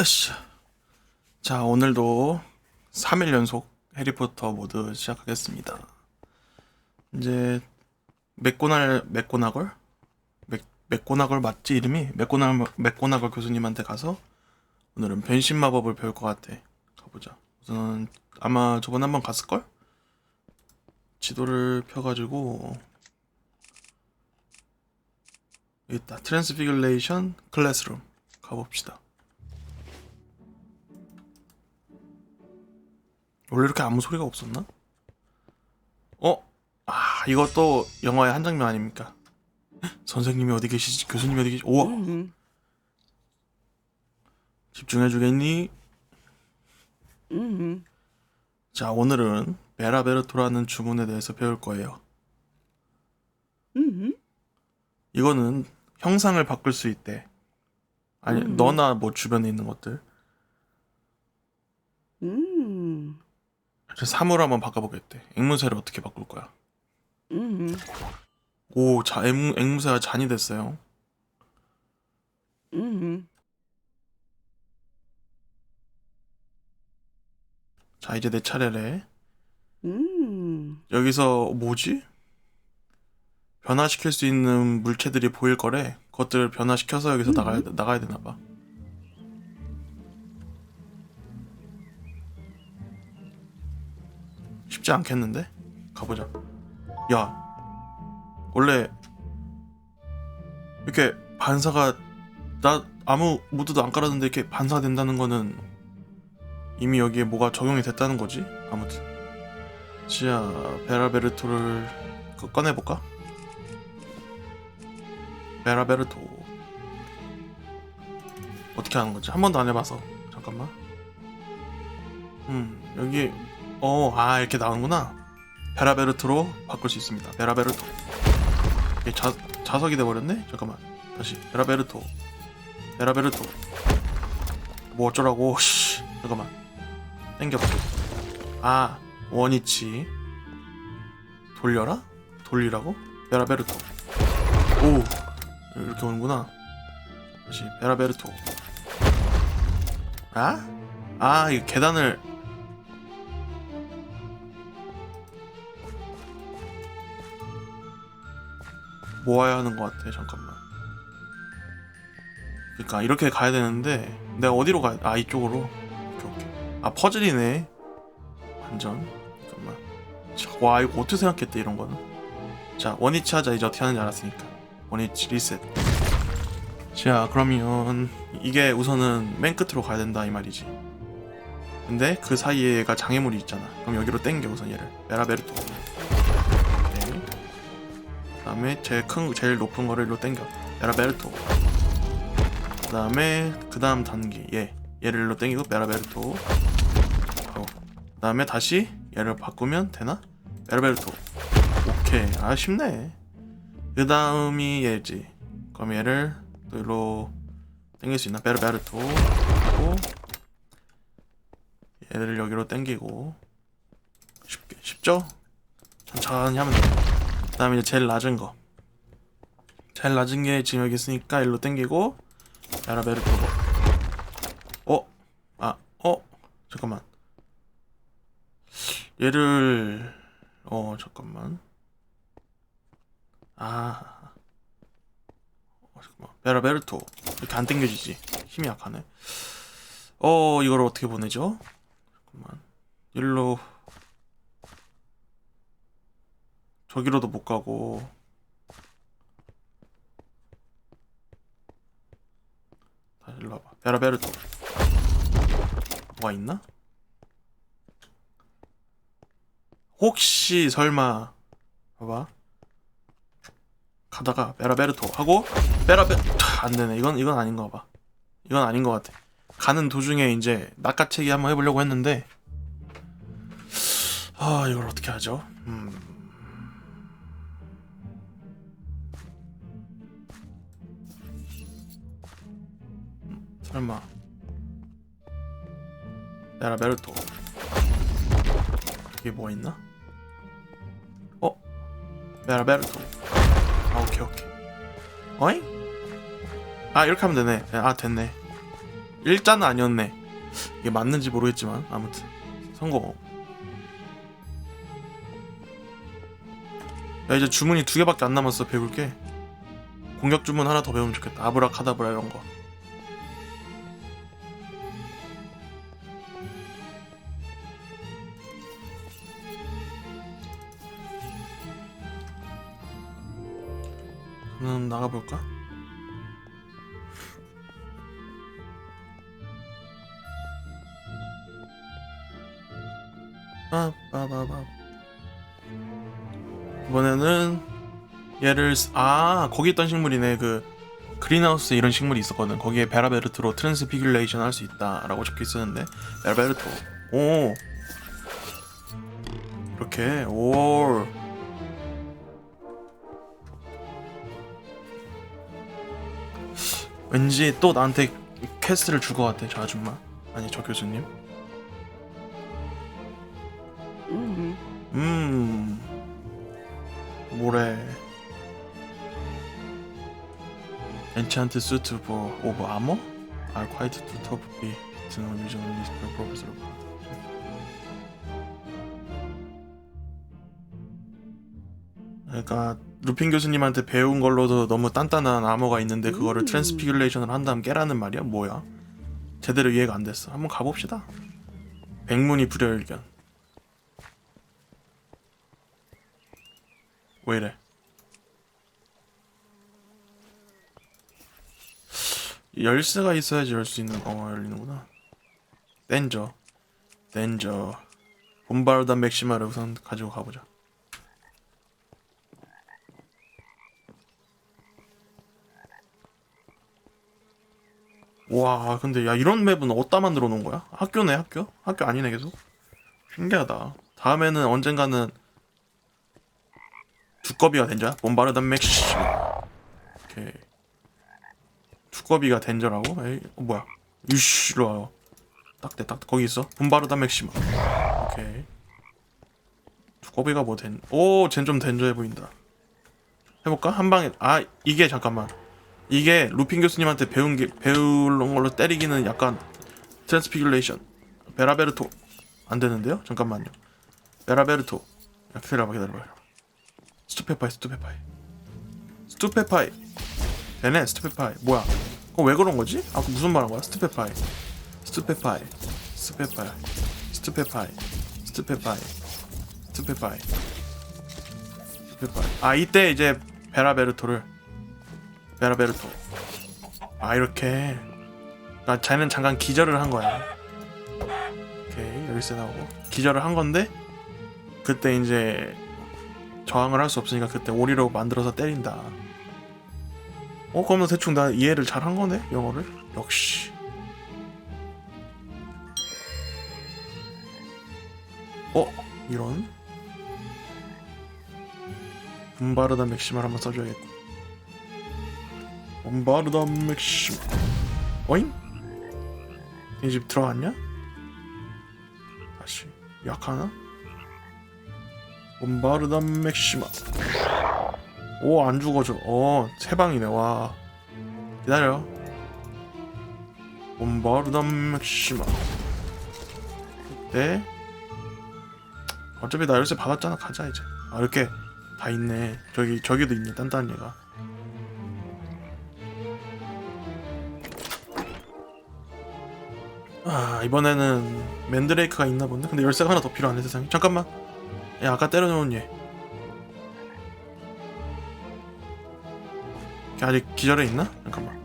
으쌰. 자, 오늘도 3일 연속 해리포터 모드 시작하겠습니다. 이제 맥고날 맥고나걸? 맥 맥고나걸 맞지 이름이? 맥고나 맥고나걸 교수님한테 가서 오늘은 변신 마법을 배울 것 같아. 가보자. 우선 아마 저번에 한번 갔을 걸? 지도를 펴가지고 여기 있다. 트랜스피귤레이션 클래스룸 가봅시다. 원래 이렇게 아무 소리가 없었나? 어? 아, 이것도 영화의 한 장면 아닙니까? 선생님이 어디 계시지? 교수님이 어디 계시? 우와! 음, 집중해 주겠니? 음, 자, 오늘은 베라베르토라는 주문에 대해서 배울 거예요. 음, 이거는 형상을 바꿀 수 있대. 아니, 음. 너나 뭐 주변에 있는 것들. 그래서 3으로 한번 바꿔보겠대. 앵무새를 어떻게 바꿀 거야? 음. 오, 자, 앵, 앵무새가 잔이 됐어요. 음. 자, 이제 내 차례래. 음. 여기서 뭐지? 변화시킬 수 있는 물체들이 보일 거래. 그것들을 변화시켜서 여기서 음. 나가야, 나가야 되나 봐. 쉽지 않겠는데? 가보자. 야, 원래 이렇게 반사가 나 아무 모드도 안 깔았는데 이렇게 반사된다는 거는 이미 여기에 뭐가 적용이 됐다는 거지? 아무튼. 지야 베라베르토를 그 꺼내볼까? 베라베르토 어떻게 하는 거지? 한 번도 안 해봐서 잠깐만 음 여기 어 아 이렇게 나오는구나. 베라베르토로 바꿀 수 있습니다. 베라베르토. 이게 자, 자석이 돼버렸네? 잠깐만. 다시. 베라베르토. 베라베르토. 뭐 어쩌라고? 씨 잠깐만. 땡겨봐. 아 원위치. 돌려라? 돌리라고? 베라베르토. 오 이렇게 오는구나. 다시. 베라베르토. 아? 아 이거 계단을 모아야 하는 것 같아 잠깐만. 그러니까 이렇게 가야 되는데 내가 어디로 가야 아 이쪽으로? 오케이 오케이. 아 퍼즐이네. 완전. 잠깐만. 자, 와 이거 어떻게 생각했대 이런 거는? 자 원위치 하자. 이제 어떻게 하는지 알았으니까. 원위치 리셋. 자 그러면 이게 우선은 맨 끝으로 가야 된다 이 말이지. 근데 그 사이에 얘가 장애물이 있잖아. 그럼 여기로 땡겨 우선 얘를. 메라베르토 다음에 제일 큰 제일 높은 거를 일로 땡겨. 메라베르토. 그 다음에 그 다음 단계 얘 얘를 일로 땡기고 메라베르토. 하고 그 다음에 다시 얘를 바꾸면 되나? 베르베르토. 오케이. 아 쉽네. 그 다음이 얘지. 그럼 얘를 또 일로 땡길 수 있나? 베르베르토 하고 얘를 여기로 땡기고. 쉽게. 쉽죠? 천천히 하면 돼 그 다음에 이제 제일 낮은 거. 제일 낮은 게 지금 여기 있으니까 일로 땡기고 베르베르토 어? 아 어? 잠깐만. 얘를 어 잠깐만. 아. 어, 잠깐만. 베라베르토 이렇게 안 당겨지지? 힘이 약하네. 어 이걸 어떻게 보내죠? 잠깐만. 일로 저기로도 못 가고 다시 일로 와봐 베라베르토 뭐가 있나? 혹시 설마 봐봐 가다가 베라베르토 하고 베라베 안 되네 이건 이건 아닌 거 봐. 이건 아닌 것 같아. 가는 도중에 이제 낚아채기 한번 해보려고 했는데 아 이걸 어떻게 하죠? 음. 설마. 베라베르토. 이게 뭐 있나? 어? 베라베르토. 아 오케이 오케이. 어잉? 아 이렇게 하면 되네 아 됐네. 일자는 아니었네. 이게 맞는지 모르겠지만 아무튼. 성공. 야 이제 주문이 두 개밖에 안 남았어. 배울 게. 공격 주문 하나 더 배우면 좋겠다. 아브라카다브라 이런 거 나가볼까? 빠빠바바 이번에는 얘를 쓰- 아 거기 있던 식물이네. 그 그린하우스 이런 식물이 있었거든. 거기에 베라베르트로 트랜스피귤레이션 할 수 있다 라고 적혀 있었는데 베라베르토 오. 이렇게 오 왠지 또 나한테 퀘스트를 줄 것 같아 저 아줌마 아니 저 교수님 음. 음 뭐래 for of armor are quite too tough to be to know using only spell professor 그러니까 루핀 교수님한테 배운 걸로도 너무 단단한 아머가 있는데 그거를 음. 트랜스피귤레이션을 한다면 깨라는 말이야 뭐야 제대로 이해가 안 됐어 한번 가봅시다 백문이 불여일견 왜 이래? 열쇠가 있어야지 열 수 있는 방어가 열리는구나. 댄저, 댄저. 본바르다 맥시마를 우선 가지고 가보자. 와, 근데 야 이런 맵은 어디다 만들어 놓은 거야? 학교네 학교? 학교 아니네 계속. 신기하다. 다음에는 언젠가는 두꺼비가 된자 본바르다 맥시 오케이. 두꺼비가 된저라고? 에이 어, 뭐야? 유씨 일로 와요. 딱대 딱 거기 있어? 본바르다 맥시마 오케이. 두꺼비가 뭐 된 오쟨 좀 된저해 보인다. 해볼까? 한 방에 아 이게 잠깐만 이게 루핀 교수님한테 배운 게 배우는 걸로 때리기는 약간 트랜스피귤레이션. 베라베르토. 안 되는데요? 잠깐만요. 베라베르토. 야, 기다려봐 기다려봐. 스투페파이 스투페파이. 스투페파이. 얘네 스투페파이. 뭐야? 그거 왜 그런 거지? 그 무슨 말한 거야? 스투페파이. 스투페파이. 스투페파이. 스투페파이. 스투페파이. 스투페파이. 스투페파이. 아 이때 이제 베라베르토를 베라베르토 아 이렇게 아 쟤는 잠깐 기절을 한 거야 오케이 열쇠 나오고 기절을 한 건데 그때 이제 저항을 할 수 없으니까 그때 오리로 만들어서 때린다. 어 그러면 대충 나 이해를 잘 한 거네 영어를 역시. 어 이런 봄바르다 맥시마를 한번 써줘야겠고. 봄바르다 맥시마. 어잉? 이 집 들어갔냐? 다시 약하나? 봄바르다 맥시마 오 안 죽어져. 어세 방이네 와. 기다려. 봄바르다 맥시마 네? 어차피 나 열쇠 받았잖아. 가자 이제. 아 이렇게 다 있네. 저기 저기도 있네 단단한 얘가 아 이번에는 맨드레이크가 있나 본데? 근데 열쇠가 하나 더 필요하네 세상에. 잠깐만. 야 아까 때려놓은 얘. 걔 아직 기절해 있나? 잠깐만.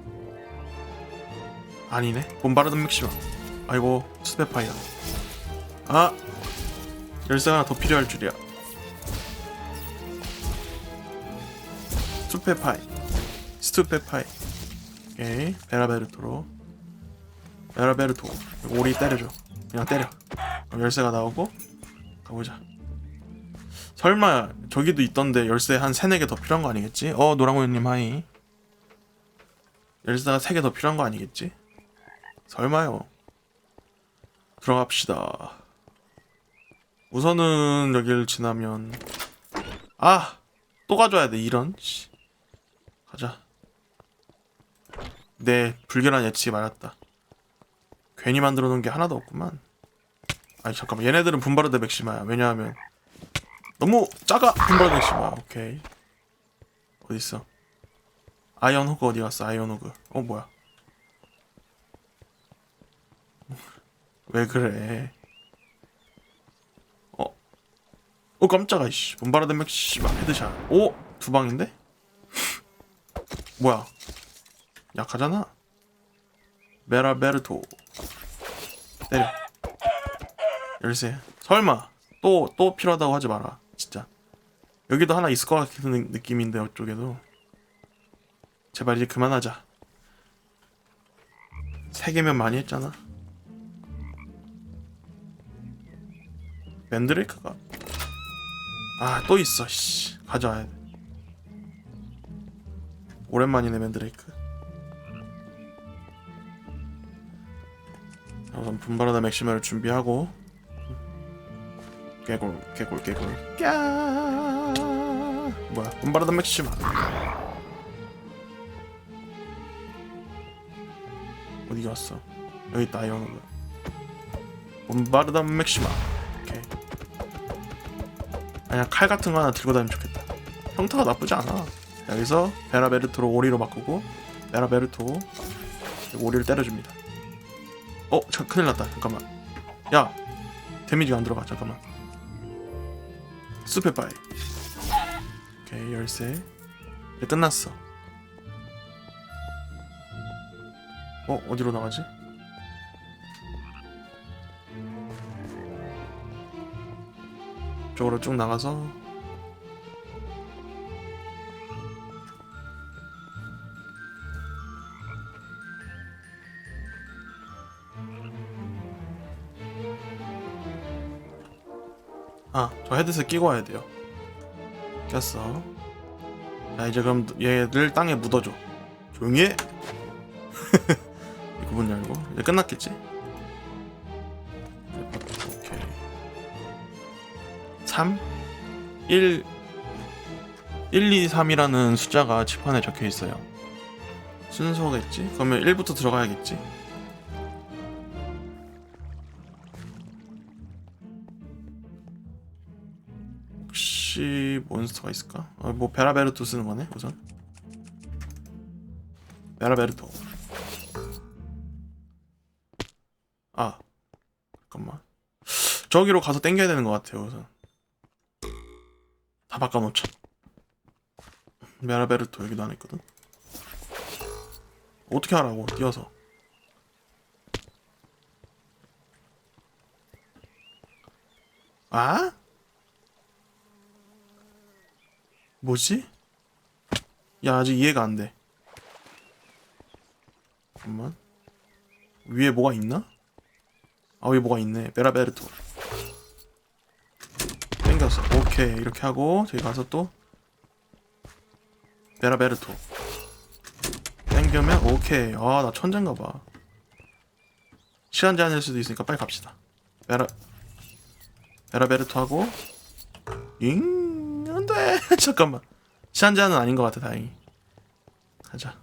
아니네. 본바르던 맥시마 아이고 스페파이다 아! 열쇠가 하나 더 필요할 줄이야. 스페파이. 스투페파이. 오케이. 베라베르토로 베라베르토. 오리 때려줘. 그냥 때려. 열쇠가 나오고 가보자. 설마 저기도 있던데 열쇠 한 세네 개더 필요한 거 아니겠지? 어 노랑우유님 하이. 열쇠가 세개더 필요한 거 아니겠지? 설마요. 들어갑시다. 우선은 여길 지나면 아! 또 가져야 돼 이런? 씨. 가자. 내 불결한 예측이 맞았다 괜히 만들어 놓은 게 하나도 없구만. 아니 잠깐만 얘네들은 분바르드 맥시마야. 왜냐하면 너무 작아 분바르드 맥시마. 오케이. 어디 있어? 아이언 호그 어디 갔어? 아이언 호그. 어 뭐야? 왜 그래? 어? 어 깜짝아 이씨. 분바르드 맥시마 헤드샷. 오! 두 방인데? 뭐야? 약하잖아. 메라베르토. 때려. 열쇠 설마 또 또 필요하다고 하지 마라. 진짜. 여기도 하나 있을 것 같은 느낌인데 이쪽에도. 제발 이제 그만하자. 세 개면 많이 했잖아. 맨드레이크가? 아 또 있어. 씨. 가져와야 돼. 오랜만이네 맨드레이크 우선 분바라다 맥시마를 준비하고. 개골 개골 개골. 까 뭐야 분바라다 맥시마 어디 갔어? 여기 있다 이거는 분바라다 맥시마 오케이. 그냥 칼 같은 거 하나 들고 다니면 좋겠다. 형태가 나쁘지 않아. 여기서 베라베르토로 오리로 바꾸고 베라베르토. 오리를 때려줍니다 어, 자, 큰일 났다. 잠깐만. 야, 데미지가 안 들어가. 잠깐만. 수페파이. 오케이, 열쇠. 이제 끝났어. 어, 어디로 나가지? 쪽으로 쭉 나가서 아, 저 헤드셋 끼고 와야 돼요. 꼈어. 자, 이제 그럼 얘를 땅에 묻어줘. 조용히 해! 이거 문 열고. 이제 끝났겠지? 오케이. 3, 1, 1, 2, 3이라는 숫자가 칠판에 적혀 있어요. 순서겠지? 그러면 1부터 들어가야겠지? 혹시 몬스터가 있을까? 어, 뭐 베라베르토 쓰는 거네 우선. 베라베르토. 아 잠깐만. 저기로 가서 땡겨야 되는 것 같아요 우선. 다 바꿔놓자. 베라베르토 여기도 하나 있거든. 어떻게 하라고 뛰어서? 아? 뭐지? 야 아직 이해가 안 돼. 잠깐만. 위에 뭐가 있나? 아 위에 뭐가 있네. 베라베르토. 땡겼어. 오케이 이렇게 하고 저기 가서 또 베라베르토. 땡겨면 오케이. 아 나 천재인가 봐. 시간 제한일 수도 있으니까 빨리 갑시다. 베라 베라베르토 하고 잉안 돼 잠깐만. 시한 제한은 아닌 것 같아 다행히. 가자.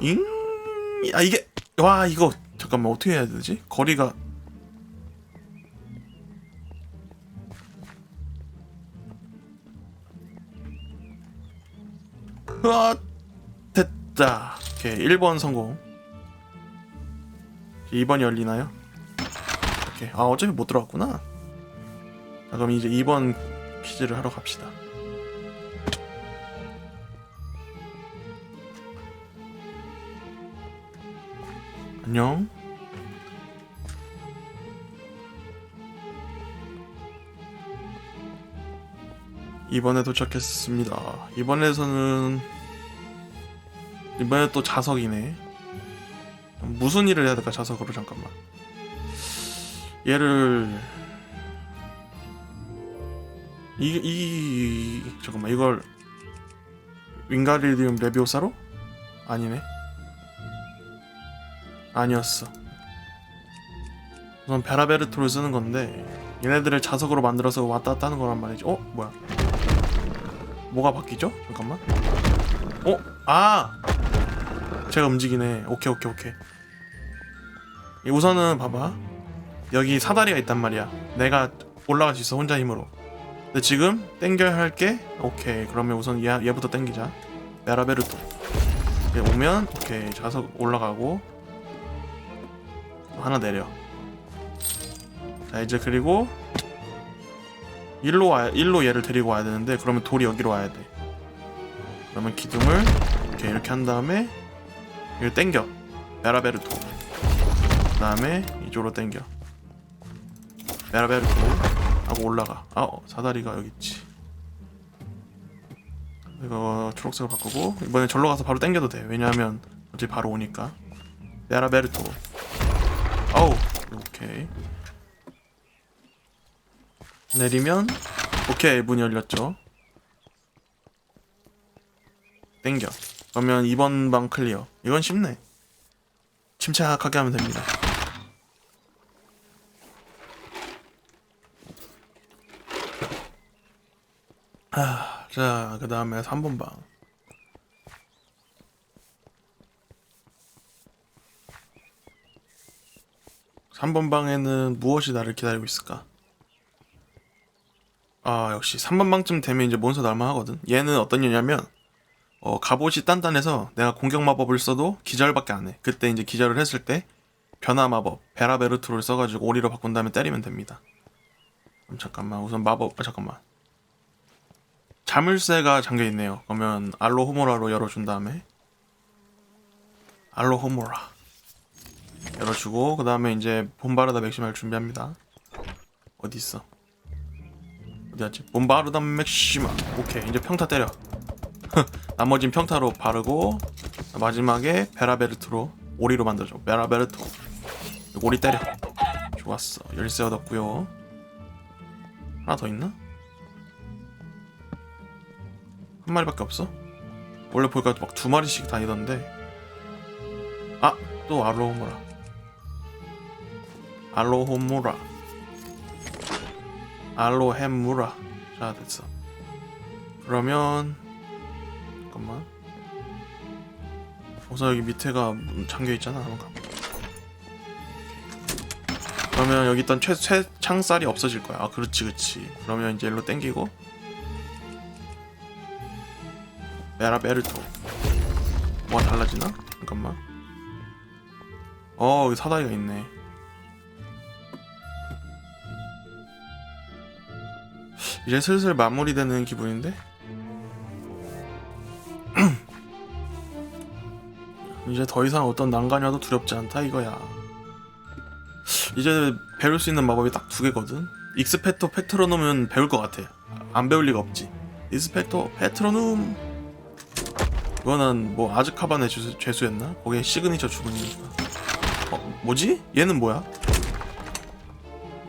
잉 아 이게 와 이거 잠깐만 어떻게 해야 되지? 거리가. 와 됐다. 오케이 1번 성공. 2번이 열리나요? 오케이. 아 어차피 못 들어갔구나. 자, 그럼 이제 2번 퀴즈를 하러 갑시다. 안녕. 이번에 도착했습니다. 이번에서는 이번에 또 자석이네. 무슨 일을 해야 될까 자석으로 잠깐만. 얘를 이, 이 잠깐만 이걸 윙가리디움 레비오사로? 아니네 아니었어 우선 베라베르토를 쓰는 건데 얘네들을 자석으로 만들어서 왔다 갔다 하는 거란 말이지 어? 뭐야 뭐가 바뀌죠? 잠깐만 어? 아! 제가 움직이네. 오케이, 오케이, 오케이. 이 우선은 봐봐. 여기 사다리가 있단 말이야. 내가 올라갈 수 있어, 혼자 힘으로. 근데 지금 땡겨야 할 게, 오케이. 그러면 우선 얘, 얘부터 땡기자. 메라베르토. 얘 오면, 오케이. 자석 올라가고. 하나 내려. 자, 이제 그리고, 일로 와, 일로 얘를 데리고 와야 되는데, 그러면 돌이 여기로 와야 돼. 그러면 기둥을 이렇게 이렇게 한 다음에 이걸 땡겨 메라베르토 그 다음에 이쪽으로 땡겨 메라베르토 하고 올라가 아 어, 사다리가 여기 있지 이거 초록색으로 바꾸고 이번에 절로 가서 바로 땡겨도 돼 왜냐하면 어차피 바로 오니까 메라베르토 어우 오케이 내리면 오케이 문 열렸죠 땡겨. 그러면 2번 방 클리어. 이건 쉽네. 침착하게 하면 됩니다. 아, 자, 그 다음에 3번 방. 삼번 방에는 무엇이 나를 기다리고 있을까? 아, 역시 3번 방쯤 되면 이제 몬스터 날만 하거든. 얘는 어떤 녀냐면 어, 갑옷이 단단해서 내가 공격 마법을 써도 기절밖에 안 해. 그때 이제 기절을 했을 때 변화 마법 베라베르트를 써가지고 오리로 바꾼 다음에 때리면 됩니다. 그럼 잠깐만 우선 마법 아 잠깐만 자물쇠가 잠겨 있네요. 그러면 알로호모라로 열어준 다음에 알로호모라 열어주고 그 다음에 이제 봄바르다 맥시마를 준비합니다. 어디 있어? 어디였지? 봄바르다 맥시마. 오케이 이제 평타 때려. 나머진 평타로 바르고 마지막에 베라베르트로 오리로 만들죠. 베라베르토. 오리 때려. 좋았어. 열쇠 얻었고요. 하나 더 있나? 한 마리밖에 없어? 원래 보니까 막 두 마리씩 다니던데. 아, 또 알로호무라. 알로호무라. 알로헤무라. 자, 됐어. 그러면 잠깐만. 우선 여기 밑에가 잠겨 있잖아. 한번 가. 그러면 여기 있던 최, 최 창살이 없어질 거야. 아, 그렇지, 그렇지. 그러면 이제 일로 땡기고. 메라베르토. 뭐가 달라지나? 잠깐만. 어, 여기 사다리가 있네. 이제 슬슬 마무리되는 기분인데? 이제 더 이상 어떤 난간이 와도 두렵지 않다 이거야. 이제 배울 수 있는 마법이 딱 두 개거든. 익스펙토 페트로놈은 배울 것 같아. 안 배울 리가 없지. 익스펙토 페트로놈. 이거는 뭐 아즈카반의 죄수, 죄수였나? 거기에 시그니처 주문이니까. 어 뭐지? 얘는 뭐야?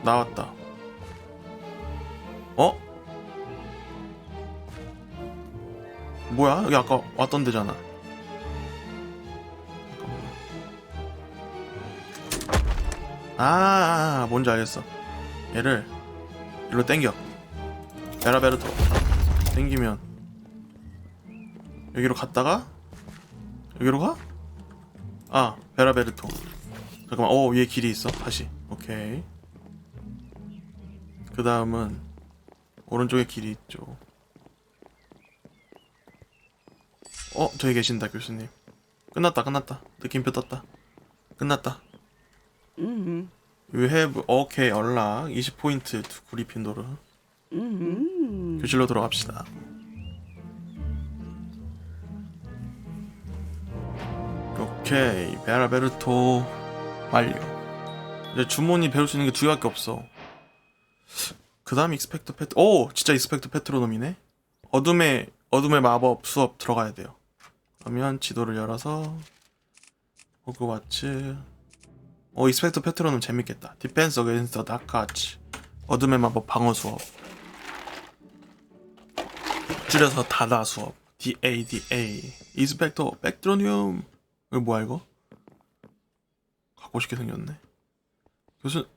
나왔다. 어? 뭐야? 여기 아까 왔던 데잖아. 아, 아, 뭔지 알겠어. 얘를 일로 땡겨. 베라베르토. 땡기면 여기로 갔다가 여기로 가? 아, 베라베르토. 잠깐만. 어, 위에 길이 있어. 다시. 오케이. 그 다음은 오른쪽에 길이 있죠. 어, 저기 계신다, 교수님. 끝났다, 끝났다. 느낌표 떴다. 끝났다. 음. You have okay 연락 20포인트 구리핀도르 음. 교실로 들어갑시다 오케이 베라베르토 완료. 이제 주문이 배울 수 있는 게 두 개밖에 없어. 그 다음 익스펙트 페트 오! 진짜 익스펙트 페트로놈이네? 어둠의 어둠의 마법 수업 들어가야 돼요. 그러면 지도를 열어서 호그와츠. 어 익스펙트 페트로는 재밌겠다. 디펜스 어게인스트 다카치 어둠의 마법 방어 수업. 줄여서 다다 수업. DADA 이스펙터 백트로늄 이거 뭐야 이거? 갖고 싶게 생겼네. 교수